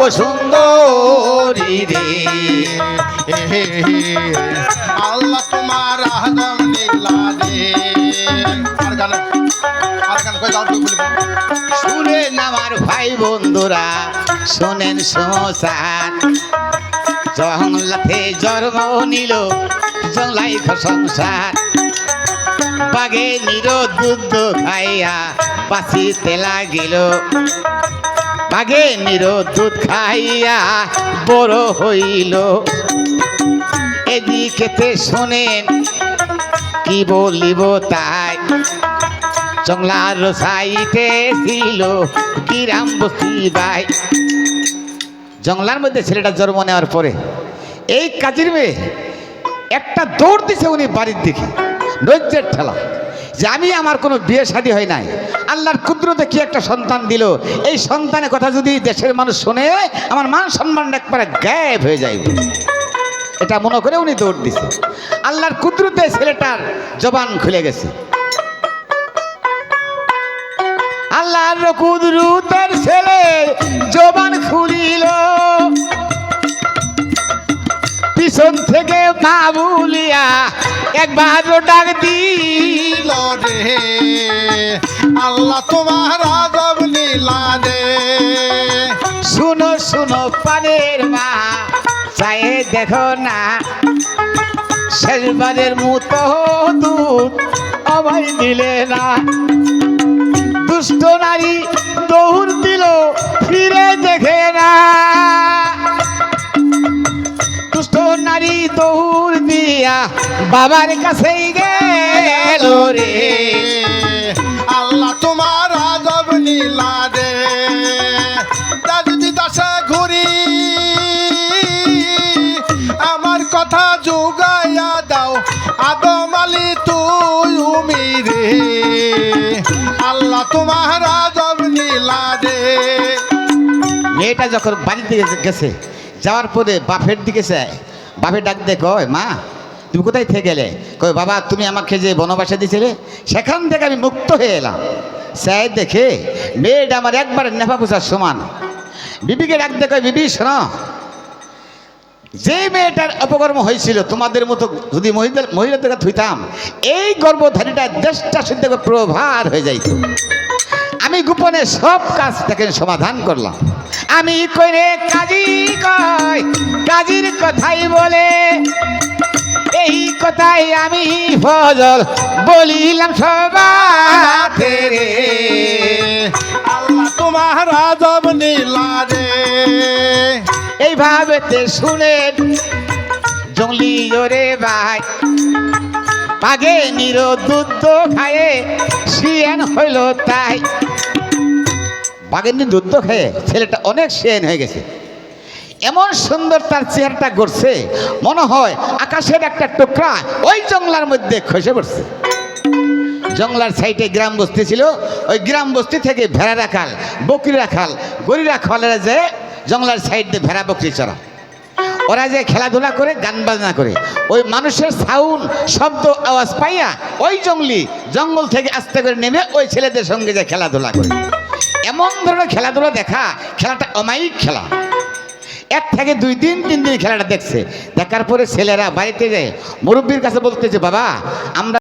অপূর্ব সুন্দরী রে। আল্লাহ তোমার আদম নীলা রে। আর গান আর গান কই তুই বলব শুনেন আমার ভাই বন্ধুরা, শোনেন সংসার। জংলাতে জন্ম নিল সংসার। বাগে নির দুধ খাইয়া বাঁচিতে লাগিল। বাগে নির দুধ খাইয়া বড় হইল। এদিকেতে শোনেন, কি বলিব তাই? জংলার সাইতে ছিল কিরাম বস্তি বাই। জংলার মধ্যে ছেলেটা জন্ম নেওয়ার পরে এই কাজের মেয়ে একটা দৌড় দিছে উনি বাড়ির দিকে, নৈজ্যের ঠেলা। যে আমি আমার কোনো বিয়ে শাদী হয় নাই। আল্লাহর কুদরতে কি একটা সন্তান দিল? এই সন্তানের কথা যদি দেশের মানুষ শোনে, আমার মান সম্মান একবারে গায়েব হয়ে যায় এটা মনে করে উনি দৌড় দিছে। আল্লাহর কুদরতে ছেলেটার জবান খুলে গেছে। আল্লাহর কুদরতের ছেলে জবান খুলিল। পিছন থেকে মা বলিয়া একবার ডাক দিল রে। আল্লাহ তোমার আদম নীলা রে। শুনো শুনো পানের মা চাই দেখো না। শেষবারের মতো দুধ আমায় দিলে না। দুষ্ট নারী দৌড় দিল, ফিরে দেখে দৌড় দিয়া বাবার কাছেই গেল রে। আল্লাহ তোমার আদম নীলা রে দাদি দাসা ঘুরি আমার কথা যোগাইয়া দাও। আদম আলী তুই উমি রে। আল্লাহ তোমার আদম নীলা রে মেয়েটা যখন দিকে গেছে যাওয়ার পরে বাপের দিকে চায় বাপের ডাক দে কয়, মা, তুমি কোথায় থেকে গেলে? কয়, বাবা, তুমি আমাকে যে বনবাসে দিয়েছিলে, সেখান থেকে আমি মুক্ত হয়ে এলাম। স্যার দেখে মেয়েটা আমার একবার নেফা পোষার সমান। বিবিকে ডাক দে কয়, বিবি, শোনো, যে মেয়েটার অপকর্ম হয়েছিল, তোমাদের মতো যদি মহিলা, মহিলাদের থুইতাম, এই গর্ভধারীটা দেশটা শুদ্ধ প্রভার হয়ে যাইত। আমি গোপনে সব কাজ থেকে সমাধান করলাম। আমি কইরে কাজী কয় কাজীর কথাই বলে এই কথাই আমি ফজল বলিলাম সবাতে রে। আল্লাহ তোমার আদম নীলা রে। এইভাবে তে শুনেন জঙ্গলি ওরে ভাই পাগে নির দুধ খায়ে শিয়ান হইল তাই। বাঘের নির দুধ খেয়ে ছেলেটা অনেক সেন হয়ে গেছে। এমন সুন্দর তার চেহারাটা গড়ছে, মনে হয় আকাশের একটা টুকরা ওই জঙ্গলার মধ্যে খসে পড়ছে। জঙ্গলার সাইডে গ্রাম বস্তি ছিল, ওই গ্রাম বস্তি থেকে ভেড়া রাখাল বকরি রাখাল গরি রাখালেরা যে জঙ্গলার সাইড দিয়ে ভেড়া বকরি চড়া। ওরা যে খেলাধুলা করে, গান বাজনা করে, ওই মানুষের সাউন্ড, শব্দ, আওয়াজ পাইয়া ওই জঙ্গলি জঙ্গল থেকে আস্তে করে নেমে ওই ছেলেদের সঙ্গে যে খেলাধুলা করে। এমন ধরনের খেলাধুলা দেখা, খেলাটা অমায়িক খেলা। এক থেকে দুই দিন, তিন দিন খেলাটা দেখছে। দেখার পরে ছেলেরা বাড়িতে যায়, মুরব্বীর কাছে বলতেছে, বাবা, আমরা